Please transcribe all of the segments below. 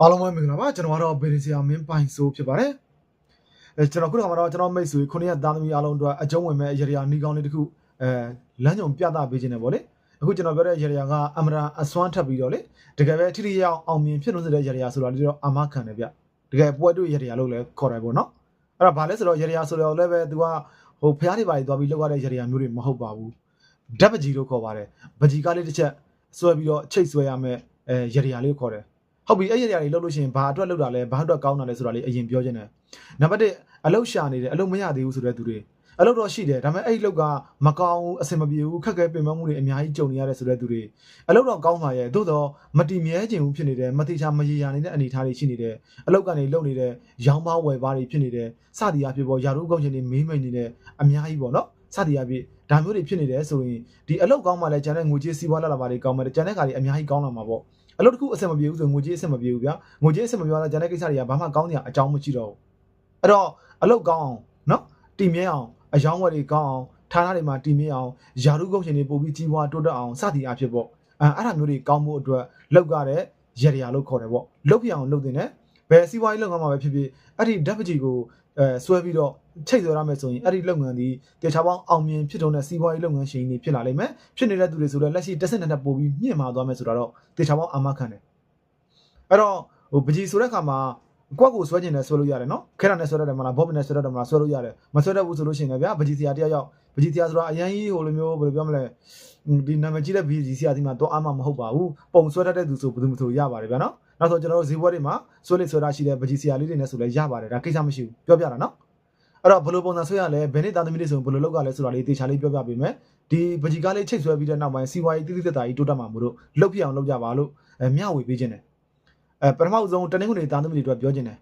အားလုံးပဲမင်္ဂလာပါကျွန်တော်ကတော့ဗီဒီဆီယာမင်းပိုင်ဆိုးဖြစ်ပါတယ်အဲကျွန်တော်ခုနကမှတော့ကျွန်တော်မိတ်ဆွေခုနှစ်ရက်သားသမီးအားလုံးအတွက်အကျုံးဝင်မဲ့ရေရာနီကောင်းလေးတစ်ခုအဲလမ်းညုံပြသပေးခြင်းနဲ့ပေါ့လေအခုကျွန်တော်ပြောတဲ့ရေရာကအမရာအစွမ်းထပ်ပြီးတော့လေတကယ်ပဲထိထိရောက်အောင်မြင်ဖြစ်လို့ဆိုတဲ့ရေရာဆိုတာလေးတော့အမခံတယ်ဗျတကယ်ပွဲတွေ့ရေရာလို့လည်းခေါ်တယ်ပေါ့နော်အဲ့ဒါဘာလဲဆိုတော့ရေရာဆိုတော့လည်းပဲသူကဟိုဖျားတွေပါပြီးသွားပြီးလောက်ရတဲ့ရေရာမျိုးတွေမဟုတ်ပါဘူးဓာတ်ပကြီးလို့ခေါ်ပါတယ်ပကြီးကားလေးတစ်ချက်ဆွဲပြီးတော့ချိတ်ဆွဲရမယ်အဲရေရာလေးကိုခေါ်တယ် ဟုတ်ပြီအဲ့ဒီနေရာတွေလှုပ်လို့ရှိရင်ဘာအတွက်လှုပ်တာလဲဘာအတွက်ကောင်းတာလဲဆိုတာလေးအရင်ပြောချင်တယ်နံပါတ်1အလုတ်ရှာနေတယ်အလုတ်မရသေးဘူးဆိုတဲ့သူတွေအလုတ်တော့ရှိတယ်ဒါပေမဲ့အဲ့ဒီလုတ်ကမကောင်းဘူးအဆင်မပြေဘူးခက်ခဲပင်ပန်းမှုတွေအများကြီးကြုံနေရတဲ့ဆိုတဲ့သူတွေအလုတ်တော့ကောင်းပါရဲ့သို့တော့မတိမြဲခြင်းဘူးဖြစ်နေတယ်မတိချာမရေရာနေတဲ့အနေအထားတွေရှိနေတယ်အလုတ်ကနေလှုပ်နေတဲ့ရောင်းပါဝယ်ပါတွေဖြစ်နေတယ်စသည်အဖြစ်ပေါ်ယာရုအကောင့်ချင်းတွေမေးမိန်နေတယ်အများကြီးပေါ့နော်စသည်အဖြစ်ဒါမျိုးတွေဖြစ်နေတယ်ဆိုရင်ဒီအလုတ်ကောင်းမှလည်းကျန်တဲ့ငွေကြေးစီးပွားလာလာပါတွေကောင်းမှလည်းကျန်တဲ့ခါတွေအများကြီးကောင်းလာမှာပေါ့ အလုပ်တစ်ခုအဆင်မပြေဘူးဆိုရင်ငွေကြေးအဆင်မပြေဘူးဗျာငွေကြေးအဆင်မပြေတော့ကျန်တဲ့ကိစ္စတွေကဘာမှကောင်းစရာအကြောင်းမရှိတော့ဘူးအဲ့တော့အလုပ်ကောင်းအောင်နော်တည်မြဲအောင်အယောင်းဝယ်တွေကောင်းအောင်ဌာနတွေမှာတည်မြဲအောင်ယာရုကုန်ရှင်တွေပို့ပြီးကြီးပွားတိုးတက်အောင်စသည်အဖြစ်ပေါ့အဲအဲ့ဒါမျိုးတွေကောင်းမှုအတွက်လောက်ကြတဲ့ရရလို့ခေါ်တယ်ပေါ့လုတ်ပြအောင်လုပ်တင်တယ် ဘယ်စီးပွားရေးလုပ်ငန်းမှာပဲဖြစ်ဖြစ်အဲ့ဒီဓာတ်ပကြီးကိုအဲဆွဲပြီးတော့ချိတ်ဆွဲရမယ်ဆိုရင်အဲ့ဒီလုပ်ငန်းဒီတရားပေါင်းအောင်မြင်ဖြစ်တုံးတဲ့စီးပွားရေးလုပ်ငန်းရှင်တွေဖြစ်လာလိမ့်မယ်ဖြစ်နေတဲ့သူတွေဆိုတော့လက်ရှိတစ်စက်နဲ့တက်ပို့ပြီးမြင့်မာသွားမယ်ဆိုတော့တရားပေါင်းအာမခံတယ်အဲ့တော့ဟိုပကြီးဆိုတဲ့ခါမှာကွက်ကိုဆွဲကျင်တယ်ဆွဲလို့ရတယ်နော်ခဲရနဲ့ဆွဲရတယ်မလားဘော့ဘနဲ့ဆွဲရတယ်မလားဆွဲလို့ရတယ်မဆွဲတတ်ဘူးဆိုလို့ရှိရင်လည်းဗျာပကြီးဆရာတယောက်ယောက် ပကြီးဆရာဆိုတော့အရန်ကြီးဟိုလိုမျိုးဘယ်လိုပြောမလဲဒီနာမည်ကြီးတဲ့ပကြီးဆရာဒီမှာတော့အမှမဟုတ်ပါဘူးပုံဆွဲတတ်တဲ့သူဆိုဘယ်သူမှဆိုရပါတယ်ဗျာနော်နောက်ဆိုကျွန်တော်တို့ဈေးဘွက်တွေမှာဆွဲလေးဆွဲတာရှိတဲ့ပကြီးဆရာလေးတွေနဲ့ဆိုလည်းရပါတယ်ဒါကိစ္စမရှိဘူးပြောပြတာနော်အဲ့တော့ဘယ်လိုပုံစံဆွဲရလဲဘယ်နေ့သားသမီးတွေဆိုရင်ဘယ်လိုလောက်ကလဲဆိုတာလေးတေချာလေးပြောပြပေးမယ်ဒီပကြီးကားလေးချိတ်ဆွဲပြီးတဲ့နောက်ပိုင်းစီဝါရေးတိတိတတ်တာကြီးတိုးတက်မှာမို့လို့လုတ်ပြအောင်လုပ်ကြပါလို့အဲမျှဝေပေးခြင်းတယ်အဲပထမဆုံးတနင်္ဂနွေသားသမီးတွေအတွက်ပြောချင်တယ်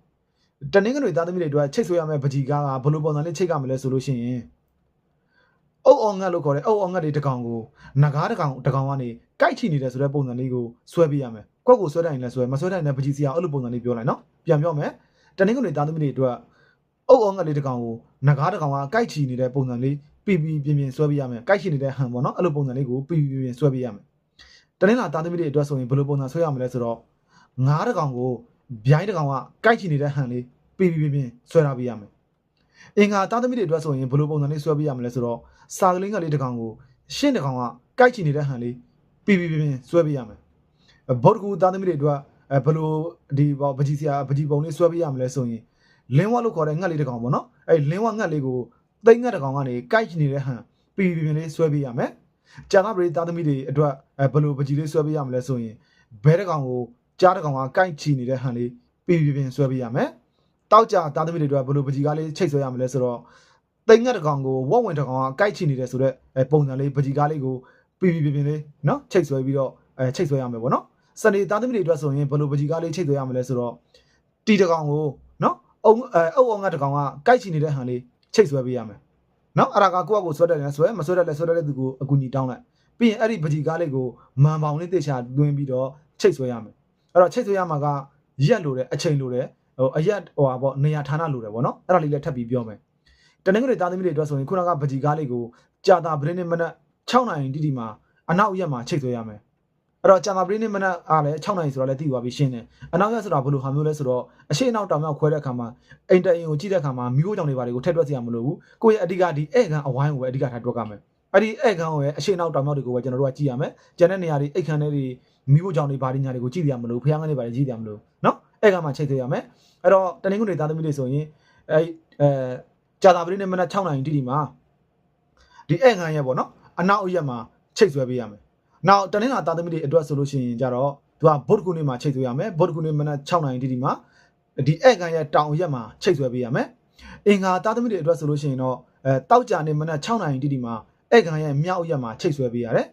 တနင်္ဂနွေသားသမီးတွေအတွက်ချိတ်ဆွဲရမယ့်ပကြီးကားကဘယ်လိုပုံစံလေးချိတ်ကမလဲဆိုလို့ရှိရင် အုပ်အောင်ငတ်လို့ခေါ်တယ်အုပ်အောင်ငတ်တွေတကောင်ကိုနဂါးတကောင်တကောင်ကနေကြိုက်ချီနေတယ်ဆိုတဲ့ပုံစံလေးကိုဆွဲပေးရမယ်ကွက်ကိုဆွဲတိုင်းလည်းဆွဲမဆွဲတိုင်းလည်းပကြီးစီအောင်အဲ့လိုပုံစံလေးပြောလိုက်နော်ပြန်ပြောမယ်တနင်္ဂနွေသားသမီးတွေအတွက်အုပ်အောင်ငတ်လေးတကောင်ကိုနဂါးတကောင်ကကြိုက်ချီနေတဲ့ပုံစံလေးပြပြပြင်းပြင်းဆွဲပေးရမယ်ကြိုက်ချီနေတဲ့ဟန်ပေါ့နော်အဲ့လိုပုံစံလေးကိုပြပြပြင်းဆွဲပေးရမယ်တနင်္လာသားသမီးတွေအတွက်ဆိုရင်ဘယ်လိုပုံစံဆွဲရမလဲဆိုတော့ငါးတကောင်ကိုဗျိုင်းတကောင်ကကြိုက်ချင်နေတဲ့ဟန်လေးပြီးပြီးပြီးဆွဲထားပေးရမယ်။အင်္ဂါသားသမီးတွေအတွက်ဆိုရင်ဘယ်လိုပုံစံလေးဆွဲပေးရမလဲဆိုတော့ စာကလေးကလေးတကောင်ကိုရှင်းတကောင်ကကြိုက်ချင်နေတဲ့ဟန်လေးပြီးပြီးပြီးဆွဲပေးရမယ်။ဗုဒ္ဓကူသားသမီးတွေအတွက်အဲဘယ်လိုဒီပေါ့ပကြီးစရာပကြီးပုံလေးဆွဲပေးရမလဲဆိုရင်လင်းဝလို့ခေါ်တဲ့ငှက်လေးတကောင်ပေါ့နော်။အဲလင်းဝငှက်လေးကိုသိမ့်ငှက်တကောင်ကနေကြိုက်ချင်နေတဲ့ဟန်ပြီးပြီးပြီးလေးဆွဲပေးရမယ်။ကျန်သားပရိသားသမီးတွေအတွက်အဲဘယ်လိုပကြီးလေးဆွဲပေးရမလဲဆိုရင်ဘဲတကောင်ကိုကြားတစ်ကောင်ကကိုက်ချီနေတဲ့ဟန်လေးပြီးပြီးပြင်ဆွဲပေးရမယ်။တောက်ကြသားသမီးတွေအတွက်ဘယ်လိုပကြီးကားလေးချိတ်ဆွဲရမလဲဆိုတော့ တိမ်ငတ်တစ်ကောင်ကိုဝက်ဝင်တစ်ကောင်ကကိုက်ချီနေတဲ့ဆိုတော့အဲပုံစံလေးပကြီးကားလေးကိုပြီးပြီးပြင်လေးနော်ချိတ်ဆွဲပြီးတော့အဲချိတ်ဆွဲရမယ်ပေါ့နော်။စနေသားသမီးတွေအတွက်ဆိုရင်ဘယ်လိုပကြီးကားလေးချိတ်ဆွဲရမလဲဆိုတော့တီတစ်ကောင်ကိုနော်အုံအဲအုံအောင်ကတစ်ကောင်ကကိုက်ချီနေတဲ့ဟန်လေးချိတ်ဆွဲပေးရမယ်။နော်အဲ့ဒါကကိုယ့်အကိုဆွဲတယ်လဲဆွဲမဆွဲတယ်လဲဆွဲတဲ့သူကိုအကူညီတောင်းလိုက်ပြီးရင်အဲ့ဒီပကြီးကားလေးကိုမန်ပေါင်လေးတေချာတွင်းပြီးတော့ချိတ်ဆွဲရမယ်အဲ့တော့ချိတ်ဆွေးရမှာကရက်လိုတယ်အချိန်လိုတယ်ဟိုအရက်ဟိုဟာပေါ့နေရာဌာနလိုတယ်ပေါ့နော်အဲ့ဒါလေးလည်းထပ်ပြီးပြောမယ် တနင်္ဂနွေသားသမီးတွေအတွက်ဆိုရင်ခုနကပကြီကားလေးကိုကြာတာပရင်းနဲ့မနက်6နာရီတိတိမှာအနောက်ရက်မှာချိတ်ဆွဲရမယ်အဲ့တော့ကြာတာပရင်းနဲ့မနက်အားလည်း6နာရီဆိုတော့လည်းသိသွားပြီရှင်းတယ်အနောက်ရက်ဆိုတာဘယ်လိုဟာမျိုးလဲဆိုတော့အရှိအနောက်တောင်မြောက်ခွဲတဲ့အခါမှာအင်တာအင်ကိုကြည့်တဲ့အခါမှာမျိုးကြောင်တွေပါတွေကိုထက်တွက်စရာမလိုဘူးကိုယ့်ရဲ့အဓိကဒီဧကန်အဝိုင်းကိုပဲအဓိကထားတွက်ရမယ်အဲ့ဒီဧကန်ကိုပဲအရှိနောက်တောင်မြောက်တွေကိုပဲကျွန်တော်တို့ကကြည့်ရမယ်ကျန်တဲ့နေရာတွေအိတ်ခံတွေမျိုးကြောင်တွေပါတွေညာတွေကိုကြည့်ရမလို့ဖျားငန်းတွေပါတွေကြည့်ရမလို့နော်ဧကန်မှာချိတ်ဆွဲရမယ်အဲ့တော့တနင်္ဂနွေသားသမီးတွေဆိုရင်အဲအဲ ကြာတာပရိနဲ့မနက်6နိုင်တိတိမှာဒီအဲ့ခံရက်ပေါ့နော်အနောက်အရက်မှာချိတ်ဆွဲပေးရမယ်နောက်တနင်္လာသားသမီးတွေအတွက်ဆိုလို့ရှိရင်ကြတော့သူကဗုဒ္ဓဂုနေ့မှာချိတ်ဆွဲရမယ်ဗုဒ္ဓဂုနေ့မနက်6နိုင်တိတိမှာဒီအဲ့ခံရက်တောင်ရက်မှာချိတ်ဆွဲပေးရမယ်အင်္ဂါသားသမီးတွေအတွက်ဆိုလို့ရှိရင်တော့အဲတောက်ကြနေမနက်6နိုင်တိတိမှာအဲ့ခံရက်မြောက်ရက်မှာချိတ်ဆွဲပေးရတယ်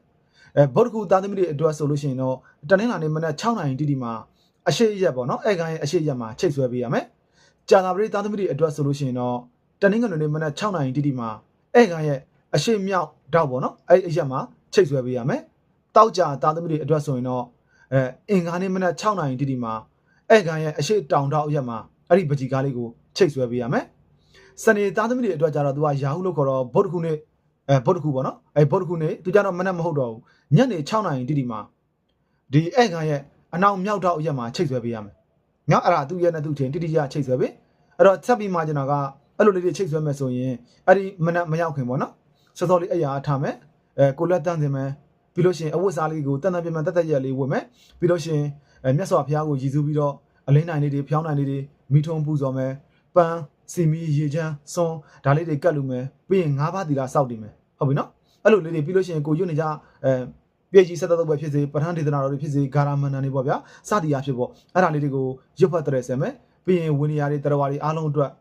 အဲဗုဒ္ဓဂုသားသမီးတွေအတွက်ဆိုလို့ရှိရင်တော့တနင်္လာနေ့မနက်6နာရီတိတိမှာအရှိရက်ပေါ့နော်အဲကန်ရဲ့အရှိရက်မှာချိတ်ဆွဲပေးရမယ်။ကြာသာပရိသားသမီးတွေအတွက်ဆိုလို့ရှိရင်တော့ တနင်္ဂနွေနေ့မနက်6နာရီတိတိမှာအဲကန်ရဲ့အရှိမြောက်တောက်ပေါ့နော်အဲအရက်မှာချိတ်ဆွဲပေးရမယ်။တောက်ကြာသားသမီးတွေအတွက်ဆိုရင်တော့အဲအင်္ဂါနေ့မနက်6နာရီတိတိမှာအဲကန်ရဲ့အရှိတောင်တောက်အရက်မှာအဲ့ဒီပကြီးကားလေးကိုချိတ်ဆွဲပေးရမယ်။စနေသားသမီးတွေအတွက်ကြတော့သူကယာဟုလို့ခေါ်တော့ဗုဒ္ဓခုနေ့အဲဗုဒ္ဓခုပေါ့နော်အဲဗုဒ္ဓခုနေ့သူကြတော့မနက်မဟုတ်တော့ဘူးညနေ6နာရီတိတိမှာဒီအဲ့ခံရဲ့အနောက်မြောက်တော့အရက်မှာချိတ်ဆွဲပေးရမယ်နော်အဲ့ဒါသူ့ရဲ့နဲ့သူ့ချင်းတိတိကျကျချိတ်ဆွဲပြီအဲ့တော့ဆက်ပြီးမှကျွန်တော်က အဲ့လိုလေးတွေချိတ်ဆွဲမယ်ဆိုရင်အဲ့ဒီမနက်မရောက်ခင်ပေါ့နော်စောစောလေးအဲ့ရအထားမယ်အဲကိုလက်တန်းစင်မယ်ပြီးလို့ရှိရင်အဝတ်စားလေးကိုတန်တန်ပြန်ပြန်တက်တက်ရက်လေးဝတ်မယ်ပြီးလို့ရှိရင်အဲမြတ်စွာဘုရားကိုရည်စူးပြီးတော့အလင်းနိုင်လေးတွေဖျောင်းနိုင်လေးတွေမိထုံးပူဇော်မယ်ပန်းစီမီရေချမ်းစွန်းဒါလေးတွေကတ်လူမယ်ပြီးရင်၅ပါးသီလစောက်တည်မယ်ဟုတ်ပြီနော်အဲ့လိုလေးတွေပြီးလို့ရှိရင်ကိုရွတ်နေကြအဲပြည်ကြီးဆက်သက်ပဲဖြစ်စေပဋ္ဌာန်းဒေသနာတော်တွေဖြစ်စေဂါရမန္တန်တွေပေါ့ဗျာစသည်အဖြစ်ပေါ့အဲ့ဒါလေးတွေကိုရွတ်ဖတ်တဲ့ဆယ်မယ်ပြီးရင်ဝိနည်းရတွေတရဝါတွေအားလုံးအတွက်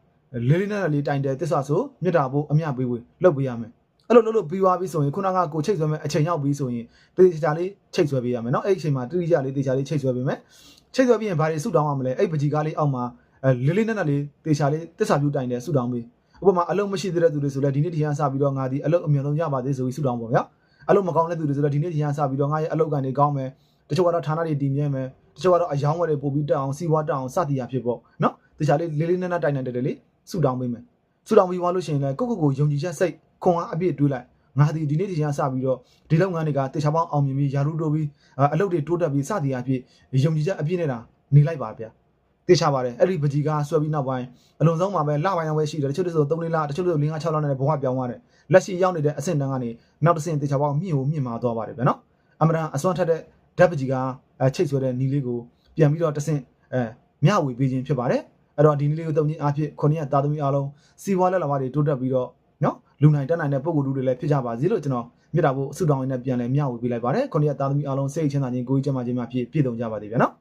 လေးလေးနက်နက်လေးတိုင်တယ်တစ္ဆာဆိုမေတ္တာဖို့အမြပေးဝေလုပ်ပေးရမယ်အဲ့လိုလုပ်လို့ပြီးသွားပြီဆိုရင်ခုနကကိုချိတ်ဆွဲမယ်အချိန်ရောက်ပြီဆိုရင်တေချာလေးချိတ်ဆွဲပေးရမယ်เนาะအဲ့ဒီအချိန်မှာတိတိကျလေးတေချာလေးချိတ်ဆွဲပေးမယ်ချိတ်ဆွဲပြီးရင်ဘာတွေဆုတောင်းရမလဲအဲ့ပကြီးကားလေးအောက်မှာအဲလေးလေးနက်နက်လေးတေချာလေးတစ္ဆာပြုတိုင်တယ်ဆုတောင်းပေးဥပမာအလုံးမရှိသေးတဲ့သူတွေဆိုလဲဒီနေ့ဒီနေ့စပြီးတော့ငါဒီအလုံးအမြင်ဆုံးရပါသေးဆိုပြီးဆုတောင်းပါဗျာအလုံးမကောင်းတဲ့သူတွေဆိုလဲဒီနေ့ဒီနေ့စပြီးတော့ငါရဲ့အလုံးကန်တွေကောင်းမယ်တချို့ကတော့ဌာနတွေတည်မြဲမယ်တချို့ကတော့အယောင်းဝယ်တွေပို့ပြီးတက်အောင်စီးပွားတက်အောင်စသည်အဖြစ်ပေါ့နော်တေချာလေးလေးလေးနက်နက်တိုင်တယ်တယ်လေး ဆုတောင်းပေးမယ်ဆုတောင်းပြီးသွားလို့ရှိရင်လည်းကိုကိုကိုယုံကြည်ချက်စိတ်ခွန်အားအပြည့်တွေးလိုက်ငါဒီဒီနေ့ဒီနေ့စပြီးတော့ဒီလုပ်ငန်းတွေကတေချာပေါင်းအောင်မြင်ပြီးယာရုတိုးပြီးအလုပ်တွေတိုးတက်ပြီးစသည်အဖြစ်ယုံကြည်ချက်အပြည့်နဲ့တာနေလိုက်ပါဗျာတေချာပါတယ်အဲ့ဒီပကြီးကဆွဲပြီးနောက်ပိုင်းအလုံးစုံမှာပဲလပိုင်းအောင်ပဲရှိတယ်တချို့တချို့3လတချို့တချို့5 6လနဲ့ဘဝပြောင်းသွားတယ်လက်ရှိရောက်နေတဲ့အဆင့်တန်းကနေနောက်တစ်ဆင့်တေချာပေါင်းမြင့်ကိုမြင့်မာသွားပါတယ်ဗျာနော်အမှန်တန်အစွမ်းထက်တဲ့ဓာတ်ပကြီးကအဲချိတ်ဆွဲတဲ့နီလေးကိုပြန်ပြီးတော့တစ်ဆင့်အဲမျှဝေပေးခြင်းဖြစ်ပါတယ် အဲ့တော့ဒီနီလေးကိုတုံချင်းအားဖြင့်ခုနှစ်သားသမီးအားလုံးစီဝါလက်လာမတွေတိုးတက်ပြီးတော့နော်လူနိုင်တက်နိုင်တဲ့ပုံကိုယ်တူတွေလည်းဖြစ်ကြပါစေလို့ကျွန်တော်မြစ်တာဖို့ဆုတောင်းရင်းနဲ့ပြန်လဲမျှဝေပေးလိုက်ပါတယ်ခုနှစ်သားသမီးအားလုံးစိတ်ချမ်းသာခြင်းကိုယ်ကြီးကျန်းမာခြင်းများဖြစ်ပြည့်စုံကြပါစေဗျာနော်